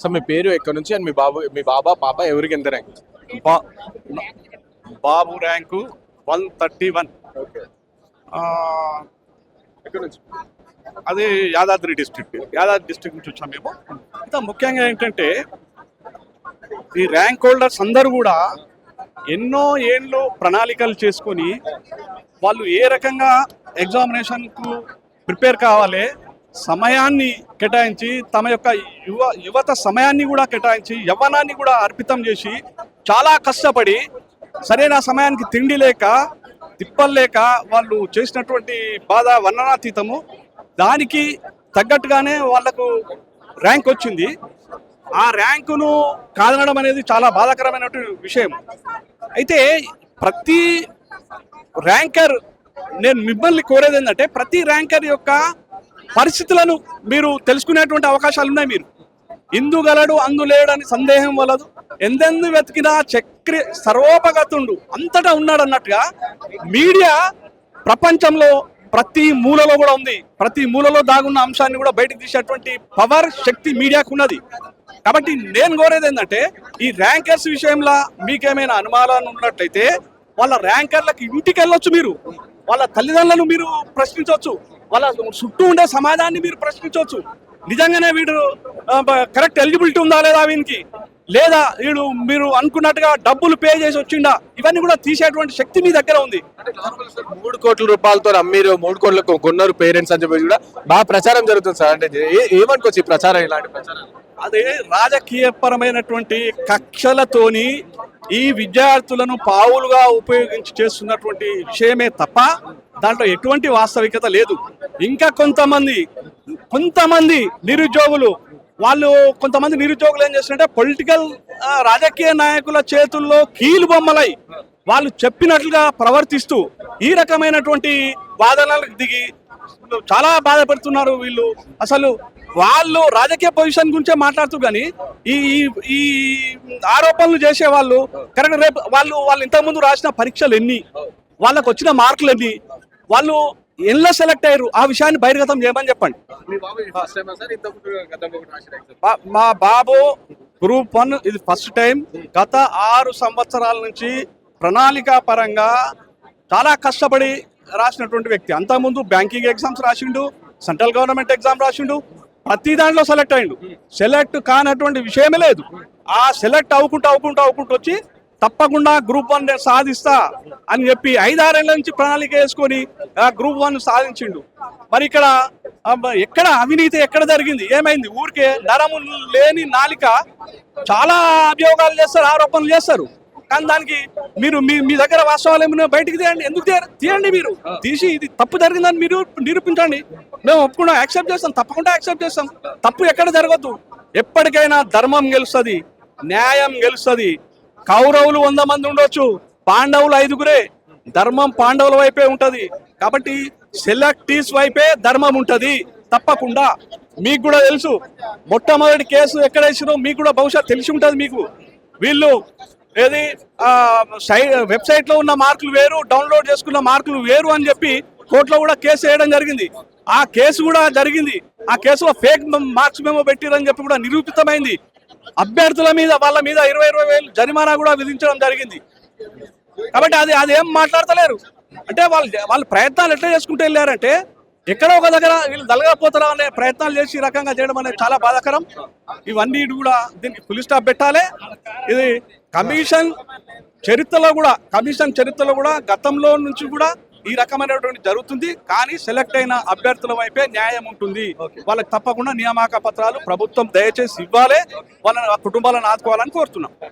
So మీ పేరు ఎక్కడి నుంచి అండ్ మీ బాబు మీ బాబా పాప ఎవరికి ఎంత ర్యాంక్ బా- బాబు ర్యాంకు వన్ థర్టీ వన్. ఎక్కడి నుంచి? అది యాదాద్రి డిస్ట్రిక్ట్. యాదాద్రి డిస్ట్రిక్ట్ నుంచి వచ్చాం మేము. ఇంత ముఖ్యంగా ఏంటంటే ఈ ర్యాంక్ హోల్డర్స్ అందరూ కూడా ఎన్నో ఏళ్ళు ప్రణాళికలు చేసుకొని వాళ్ళు ఏ రకంగా ఎగ్జామినేషన్కు ప్రిపేర్ కావాలి సమయాన్ని కేటాయించి తమ యొక్క యువ యువత సమయాన్ని కూడా కేటాయించి యవ్వనాన్ని కూడా అర్పితం చేసి చాలా కష్టపడి సరైన సమయానికి తిండి లేక తిప్పలు లేక వాళ్ళు చేసినటువంటి బాధ వర్ణనాతీతము దానికి తగ్గట్టుగానే వాళ్ళకు ర్యాంక్ వచ్చింది. ఆ ర్యాంకును కాదనడం అనేది చాలా బాధాకరమైనటువంటి విషయం. అయితే ప్రతి ర్యాంకర్ నేను మిమ్మల్ని కోరేది ఏంటంటే ప్రతి ర్యాంకర్ యొక్క పరిస్థితులను మీరు తెలుసుకునేటువంటి అవకాశాలు ఉన్నాయి మీరు. ఇందు గలడు అందు లేడని సందేహం వలదు. ఎందెందు వెతికినా చక్రి సర్వోపగతుండు. అంతటా ఉన్నాడు అన్నట్టుగా మీడియా ప్రపంచంలో ప్రతి మూలలో కూడా ఉంది. ప్రతి మూలలో దాగున్న అంశాన్ని కూడా బయటకు తీసేటువంటి పవర్ శక్తి మీడియాకు ఉన్నది. కాబట్టి నేను కోరేది ఏంటంటే ఈ ర్యాంకర్స్ విషయంలో మీకేమైనా అనుమానాలు ఉన్నట్లయితే వాళ్ళ ర్యాంకర్లకు ఇంటికి వెళ్ళొచ్చు మీరు. వాళ్ళ తల్లిదండ్రులను మీరు ప్రశ్నించవచ్చు. వాళ్ళ చుట్టూ ఉండే సమాజాన్ని మీరు ప్రశ్నించవచ్చు. నిజంగానే వీడు కరెక్ట్ ఎలిజిబిలిటీ ఉందా లేదా వీనికి? లేదా వీడు మీరు అనుకున్నట్టుగా డబ్బులు పే చేసి వచ్చిండా? ఇవన్నీ కూడా తీసేటువంటి శక్తి మీ దగ్గర ఉంది. మూడు కోట్ల రూపాయలతో అమ్మీరు మూడు కోట్లకు కొన్నారు పేరెంట్స్ అని చెప్పి కూడా బాగా ప్రచారం జరుగుతుంది సార్. అంటే ఏమనుకోవచ్చు ఈ ప్రచారం ఇలాంటి ప్రచారం అదే రాజకీయపరమైనటువంటి కక్షలతోని ఈ విద్యార్థులను పావులుగా ఉపయోగించి చేస్తున్నటువంటి విషయమే తప్ప దాంట్లో ఎటువంటి వాస్తవికత లేదు. ఇంకా కొంతమంది కొంతమంది నిరుద్యోగులు వాళ్ళు కొంతమంది నిరుద్యోగులు ఏం చేస్తున్నారంటే పొలిటికల్ రాజకీయ నాయకుల చేతుల్లో కీలు బొమ్మలై వాళ్ళు చెప్పినట్లుగా ప్రవర్తిస్తూ ఈ రకమైనటువంటి వాదనలకు దిగి చాలా బాధపడుతున్నారు వీళ్ళు. అసలు వాళ్ళు రాజకీయ పొజిషన్ గురించే మాట్లాడుతూ కానీ ఈ ఈ- ఆరోపణలు చేసే వాళ్ళు కరెక్ట్ రేపు వాళ్ళు వాళ్ళు ఇంతకుముందు రాసిన పరీక్షలు ఎన్ని? వాళ్ళకు వచ్చిన మార్కులు ఎన్ని? వాళ్ళు ఎన్లో సెలెక్ట్ అయ్యారు? ఆ విషయాన్ని బహిర్గతం చేయమని చెప్పండి. మీ బాబు గ్రూప్ వన్ ఇది ఫస్ట్ టైం గత ఆరు సంవత్సరాల నుంచి ప్రణాళికా పరంగా చాలా కష్టపడి రాసినటువంటి వ్యక్తి. అంతకుముందు బ్యాంకింగ్ ఎగ్జామ్స్ రాసిండు సెంట్రల్ గవర్నమెంట్ ఎగ్జామ్ రాసిండు ప్రతి దాంట్లో సెలెక్ట్ అయిండు. సెలెక్ట్ కానటువంటి విషయమే లేదు. ఆ సెలెక్ట్ అవ్వకుంటూ అవ్వకుంటూ అవ్వకుంటూ వచ్చి తప్పకుండా గ్రూప్ వన్ నేను సాధిస్తా అని చెప్పి ఐదారేళ్ళ నుంచి ప్రణాళిక వేసుకొని ఆ గ్రూప్ వన్ సాధించిండు. మరి ఇక్కడ ఎక్కడ అవినీతి ఎక్కడ జరిగింది? ఏమైంది? ఊరికే నరము లేని నాలిక చాలా అభియోగాలు చేస్తారు ఆరోపణలు చేస్తారు. కానీ దానికి మీరు మీ మీ దగ్గర వాస్తవాలు ఏమైనా బయటికి తీయండి. ఎందుకు తీయండి మీరు? తీసి ఇది తప్పు జరిగిందని మీరు నిరూపించండి. మేము ఒప్పుకున్నాం. యాక్సెప్ట్ చేస్తాం. తప్పకుండా యాక్సెప్ట్ చేస్తాం. తప్పు ఎక్కడ జరగద్దు. ఎప్పటికైనా ధర్మం గెలుస్తుంది. న్యాయం గెలుస్తుంది. కౌరవులు వంద మంది ఉండొచ్చు. పాండవులు ఐదుగురే. ధర్మం పాండవుల వైపే ఉంటది. కాబట్టి సెలెక్టీస్ వైపే ధర్మం ఉంటది. తప్పకుండా. మీకు కూడా తెలుసు. మొట్టమొదటి కేసు ఎక్కడ వేసినో మీకు కూడా బహుశా తెలిసి ఉంటది మీకు. వీళ్ళు ఏది? సై వెబ్సైట్లో ఉన్న మార్కులు వేరు డౌన్లోడ్ చేసుకున్న మార్కులు వేరు అని చెప్పి కోర్టులో కూడా కేసు వేయడం జరిగింది. ఆ కేసు కూడా జరిగింది. ఆ కేసులో ఫేక్ మార్క్స్ మేము పెట్టిరని చెప్పి కూడా నిరూపితమైంది. అభ్యర్థుల మీద వాళ్ళ మీద ఇరవై ఇరవై వేలు జరిమానా కూడా విధించడం జరిగింది. కాబట్టి అది అది ఏం మాట్లాడతలేరు? అంటే వాళ్ళు వాళ్ళు ప్రయత్నాలు ఎట్లా చేసుకుంటూ వెళ్ళారంటే ఎక్కడో ఒక దగ్గర వీళ్ళు దలగపోతారా అనే ప్రయత్నాలు చేసి ఈ రకంగా చేయడం అనేది చాలా బాధాకరం. ఇవన్నీ కూడా దీనికి ఫుల్ స్టాప్ పెట్టాలి. ఇది కమిషన్ చరిత్రలో కూడా కమిషన్ చరిత్రలో కూడా గతంలో నుంచి కూడా ఈ రకమైనటువంటి జరుగుతుంది. కానీ సెలెక్ట్ అయిన అభ్యర్థుల వైపే న్యాయం ఉంటుంది. వాళ్ళకి తప్పకుండా నియామక పత్రాలు ప్రభుత్వం దయచేసి ఇవ్వాలి. వాళ్ళ కుటుంబాలను ఆదుకోవాలని కోరుతున్నాం.